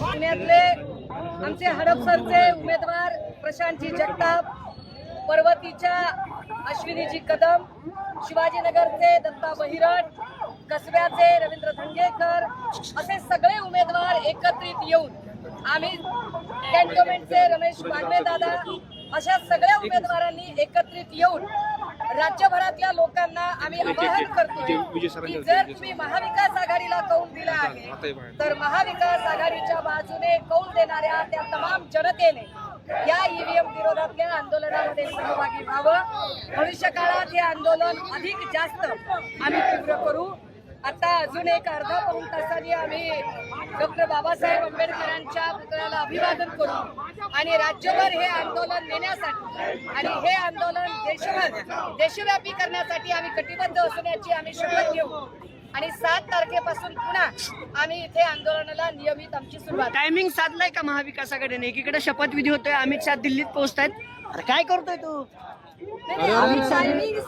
पुण्यातले आमचे हडपसरचे उमेदवार प्रशांतजी जगताप पर्वतीच्या अश्विनीजी कदम शिवाजीनगरचे दत्ता बहिरट कसब्याचे रवींद्र धंगेकर असे सगळे उमेदवार एकत्रित येऊन आम्ही कॅन्टोन्मेंटचे रमेश मांडवे दादा अशा सगळ्या उमेदवारांनी एकत्रित येऊन राज्यभरातल्या लोकांना आम्ही आवाहन करतोय की जर तुम्ही महाविकास आघाडीला कौल दिला आहे तर महाविकास आघाडीच्या बाजूने कौल देणाऱ्या त्या तमाम जनतेने या ईव्हीएम आंदोलनामध्ये सहभागी व्हावं. भविष्य काळात हे आंदोलन अधिक जास्त आम्ही तीव्र करू. आता अजून एक अर्धा पाऊण तासांनी आम्ही डॉक्टर बाबासाहेब आंबेडकरांच्या पुतळ्याला अभिवादन करू आणि राज्यभर हे आंदोलन नेण्यासाठी आणि हे आंदोलन देशभर देशव्यापी करण्यासाठी आम्ही कटिबद्ध असण्याची आम्ही शपथ घेऊ. आणि सात तारखेपासून पुन्हा आम्ही इथे आंदोलनाला नियमित आमची सुरुवात. टायमिंग साधलाय का महाविकास आघाडीने एकीकडे शपथविधी होतोय अमित शहा दिल्लीत पोहोचतायत. अरे काय करतोय तू? म्हणजे.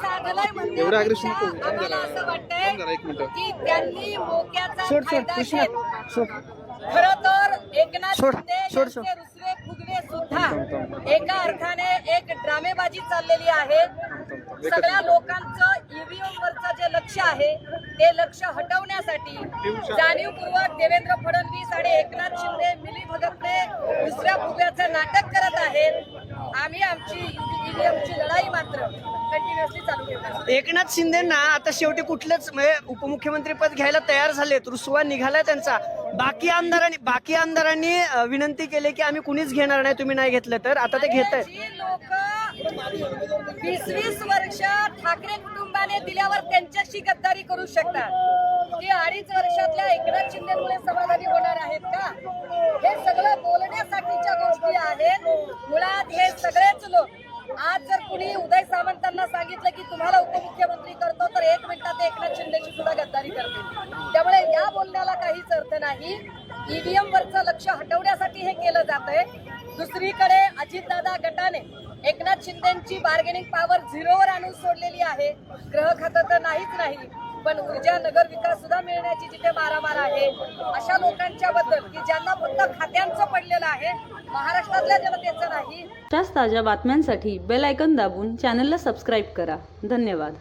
आम्हाला असं थांब वाटतंय जरा, एक मिनिटं. की त्यांनी मोक्याचा सोड सोड फायदा कृष्णा घेत सोड खर तर एकनाथ सोड, शिंदे सोड, सोड. यांचे रुसवे फुगवे सुद्धा एका अर्थाने एक ड्रामेबाजी चाललेली आहे. सगळ्या लोकांचं ईव्हीएम वरचं जे लक्ष आहे ते लक्ष हटवण्यासाठी जाणीवपूर्वक देवेंद्र फडणवीस आणि एकनाथ शिंदे मिली भगतने दुसऱ्या फुग्याचं नाटक करत आहेत. आम्ही आमची ईव्हीएमची लढाई मात्र कंटिन्युअसली चालू ठेवणार एकनाथ शिंदेना आता शेवटी कुठलंच म्हणजे उपमुख्यमंत्री पद घ्यायला तयार झालेत. रुसवा निघालाय त्यांचा. बाकी आमदारांनी बाकी आमदारांनी विनंती केली की आम्ही कुणीच घेणार नाही तुम्ही नाही घेतलं तर. आता ते घेत आहेत वीस वीस वर्ष ठाकरे कुटुंबाने दिल्यावर त्यांच्याशी गद्दारी करू शकतात. की अडीच वर्षातल्या एकनाथ शिंदेमुळे समाधानी होणार आहेत का? हे सगळं बोलण्यासाठीच्या गोष्टी आहेत. मुळात हे सगळेच लोक. आज जर कुणी उदय सामंतांना सांगितलं की तुम्हाला उपमुख्यमंत्री करतो तर एक मिनिटात ते एकनाथ शिंदेची सुद्धा गद्दारी करते त्यामुळे या बोलण्याला काहीच अर्थ नाही. ईव्हीएम वरचं लक्ष हटवण्यासाठी हे केलं जात आहे दुसरीकडे अजितदादा गटाने एकनाथ शिंदेची बार्गेनिंग पॉवर झिरोवर आणून सोडलेली आहे. ग्रह खातं तर नाहीच नाही पण ऊर्जा नगर विकास सुद्धा मिळण्याची जिथे मारामार आहे. अशा लोकांच्या बद्दल की ज्यांना फक्त खात्यांचं पडलेलं आहे महाराष्ट्रातल्या जनतेचं नाही. ताज्या बातम्यांसाठी बेल आयकॉन दाबून चॅनलला सबस्क्राईब करा. धन्यवाद.